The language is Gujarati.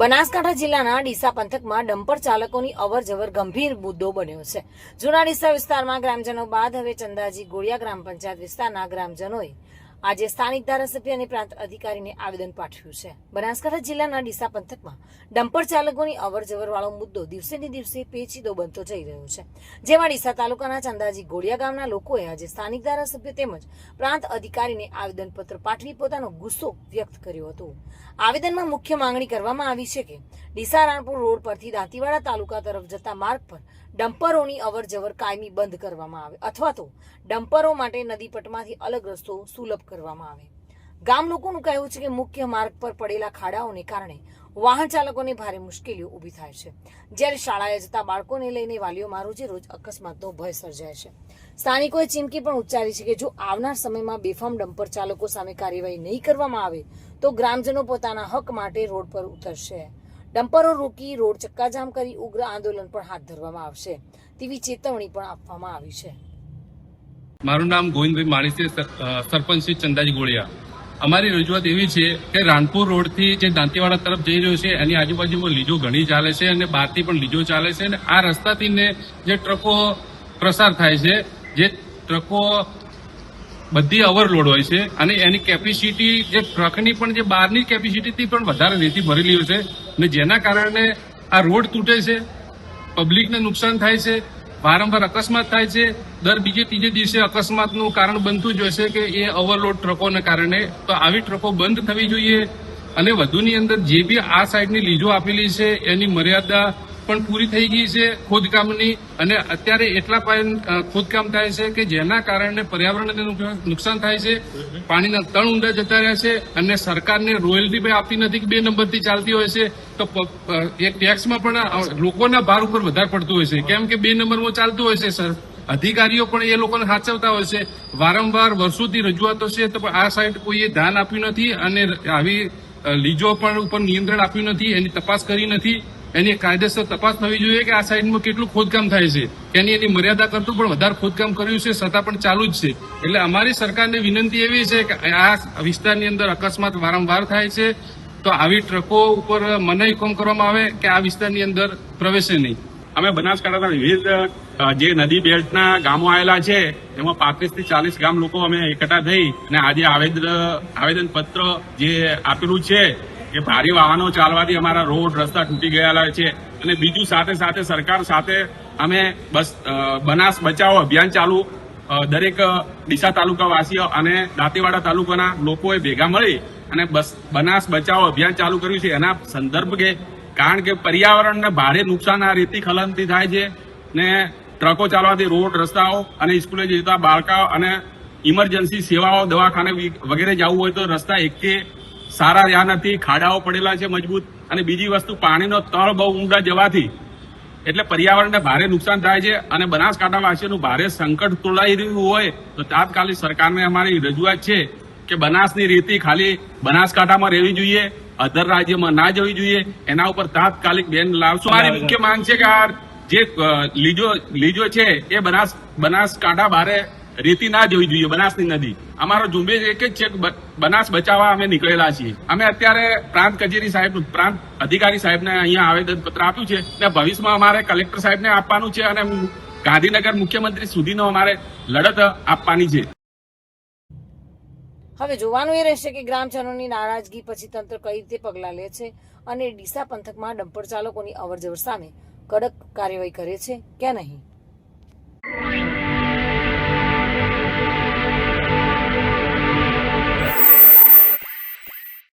બનાસકાંઠા જિલ્લાના ડીસા પંથકમાં ડમ્પર ચાલકોની અવર જવર ગંભીર મુદ્દો બન્યો છે. જૂના ડીસા વિસ્તારમાં ગ્રામજનો બાદ હવે ચંદાજી ગોળિયા ગ્રામ પંચાયત વિસ્તારના ગ્રામજનોએ આજે સ્થાનિક ધારાસભ્ય અને પ્રાંત અધિકારીને આવેદન પાઠવ્યું છે. બનાસકાંઠા જિલ્લાના ડીસા પંથકમાં ડમ્પર ચાલકોની અવર જવર વાળો મુદ્દો દિવસે ને દિવસે પેચીદો બનતો જઈ રહ્યો છે. જેમાં ડીસા તાલુકાના ચંદાજી ગોળિયા ગામના લોકોએ આજે સ્થાનિક ધારાસભ્ય તેમજ પ્રાંત અધિકારીને આવેદનપત્ર પાઠવી પોતાનો ગુસ્સો વ્યક્ત કર્યો હતો. આવેદનમાં મુખ્ય માંગણી કરવામાં આવી છે કે ડીસા રાણપુર રોડ પરથી દાંતીવાડા તાલુકા તરફ જતા માર્ગ પર ડમ્પરોની અવર જવર કાયમી બંધ કરવામાં આવે અથવા તો ડમ્પરો માટે નદીપટમાંથી અલગ રસ્તો સુલભ કરવામાં આવે. ગામ લોકોનું કહેવું છે કે મુખ્ય માર્ગ પર પડેલા ખાડાઓને કારણે વાહન ચાલકોને ભારે મુશ્કેલીઓ ઊભી થાય છે. જ્યારે શાળાએ જતા બાળકોને લઈને વાલીઓમાં રોજે રોજ અકસ્માતનો ભય સર્જાય છે. સ્થાનિકોએ ચીમકી પણ ઉચ્ચારી છે કે જો આવનાર સમયમાં બેફામ ડમ્પર ચાલકો સામે કાર્યવાહી નહીં કરવામાં આવે, તો ગ્રામજનો પોતાના હક માટે રોડ પર ઉતરશે. ડમ્પરો રોકી રોડ ચક્કાજામ કરી ઉગ્ર આંદોલન પણ હાથ ધરવામાં આવશે. તેવી ચેતવણી પણ આપવામાં આવી છે. મારું નામ ગોવિંદભાઈ માળી છે સરપંચ શ્રી ચંદાજી ગોળિયા. અમારી રજૂઆત એવી છે કે રાણપુર રોડથી જે દાંતીવાડા તરફ જઈ રહ્યો છે, એની આજુબાજુમાં લીજો ઘણી ચાલે છે અને બહારથી પણ લીજો ચાલે છે અને આ રસ્તાથી જે ટ્રકો પ્રસાર થાય છે, જે ટ્રકો બધી ઓવરલોડ હોય છે અને એની કેપેસિટી જે ટ્રકની પણ, જે બહારની કેપેસિટીથી પણ વધારે રેતી ભરેલી હોય છે. અને જેના કારણે આ રોડ તૂટે છે પબ્લિકને નુકસાન થાય છે, વારંવાર અકસ્માત થાય છે. દર બીજે ત્રીજે દિવસે અકસ્માતનું કારણ બનતું જ હોય છે કે એ ઓવરલોડ ટ્રકોને કારણે. તો આવી ટ્રકો બંધ થવી જોઈએ અને વધુની અંદર જે બી આ સાઈડની લીજો આપેલી છે, એની મર્યાદા પણ પૂરી થઈ ગઈ છે ખોદકામની અને અત્યારે એટલા પાયે ખોદકામ થાય છે કે જેના કારણે પર્યાવરણને નુકસાન- થાય છે. પાણીના તણ ઊંડા જતા રહ્યા છે અને સરકારને રોયલ્ટી પણ આપતી નથી બે નંબરથી ચાલતી હોય છે. તો એ ટેક્સમાં પણ લોકોના ભાર ઉપર વધારે પડતું હોય છે. કેમ કે બે નંબરમાં ચાલતું હોય છે, સર. અધિકારીઓ પણ એ લોકોને સાચવતા હોય છે. વારંવાર વર્ષોથી રજૂઆતો છે, તો આ સાઈડ કોઈએ ધ્યાન આપ્યું નથી અને આવી લીજો પણ ઉપર નિયંત્રણ આપ્યું નથી, એની તપાસ કરી નથી. એની કાયદેસર તપાસ થવી જોઈએ કે આ સાઈડમાં કેટલું ખોદકામ થાય છે. એની એની મર્યાદા કરતું પણ વધારે ખોદકામ કર્યું છે છતાં પણ ચાલુ જ છે. એટલે અમારી સરકારને વિનંતી એવી છે કે આ વિસ્તારની અંદર અકસ્માત વારંવાર થાય છે, તો આવી ટ્રકો ઉપર મનાઈ હુકમ કરવામાં આવે કે આ વિસ્તારની અંદર પ્રવેશે નહીં. અમે બનાસકાંઠાના વિવિધ જે નદી બેલ્ટના ગામો આવેલા છે, એમાં પાંત્રીસથી ચાલીસ ગામ લોકો અમે એકઠા થઈ અને આજે આવેદન આવેદન પત્ર જે આપેલું છે કે ભારે વાહનો ચાલવાથી અમારા રોડ, રસ્તા તૂટી ગયેલા છે. અને બીજું સાથે સાથે સરકાર સાથે અમે બસ બનાસ બચાવો અભિયાન ચાલુ દરેક ડીસા તાલુકાવાસીઓ અને દાંતીવાડા તાલુકાના લોકોએ ભેગા મળી અને બસ, બનાસ બચાવો અભિયાન ચાલુ કર્યું છે. એના સંદર્ભ કે, કારણ કે પર્યાવરણને ભારે નુકસાન આ રેતી ખલનથી થાય છે ને ટ્રકો ચાલવાથી રોડ, રસ્તાઓ અને સ્કૂલે જતા બાળકાઓ અને ઇમરજન્સી સેવાઓ, દવાખાને વગેરે જવું હોય તો રસ્તા એકે સારા રહ્યા નથી ખાડાઓ પડેલા છે મજબૂત અને બીજી વસ્તુ, પાણીનો તળ બહુ ઊંડા જવાથી એટલે પર્યાવરણને ભારે નુકસાન થાય છે અને બનાસકાંઠાવાસીઓનું ભારે સંકટ તોડાઈ રહ્યું હોય તો તાત્કાલિક સરકારને અમારી રજૂઆત છે કે બનાસની રીતિ ખાલી બનાસકાંઠામાં રહેવી જોઈએ, અધર રાજ્યમાં ના જવી જોઈએ. એના ઉપર તાત્કાલિક બેન લાવશો. મારી મુખ્ય માંગ છે કે આ જે લીજો લીજો છે એ બનાસ, બનાસકાંઠા બારે રેતી ના જોવી જોઈએ, બનાસની નદી. અમારો ઝુંબેશ એક જ છે બનાસ બચાવવા અમે નીકળેલા છીએ. અમે અત્યારે પ્રાંત કચેરી સાહેબ પ્રાંત અધિકારી સાહેબને અહીંયા આવેદન પત્ર આપ્યું છે ને ભવિષ્યમાં અમારે કલેક્ટર સાહેબને આપવાનું છે અને ગાંધીનગર મુખ્યમંત્રી સુધીનો અમારે લડત આપવાની છે. હવે જોવાનું એ રહેશે કે ગ્રામજનોની નારાજગી પછી તંત્ર કઈ રીતે પગલાં લે છે અને ડીસા પંથકમાં ડમ્પર ચાલકોની અવરજવર સામે કડક કાર્યવાહી કરે છે કે નહીં?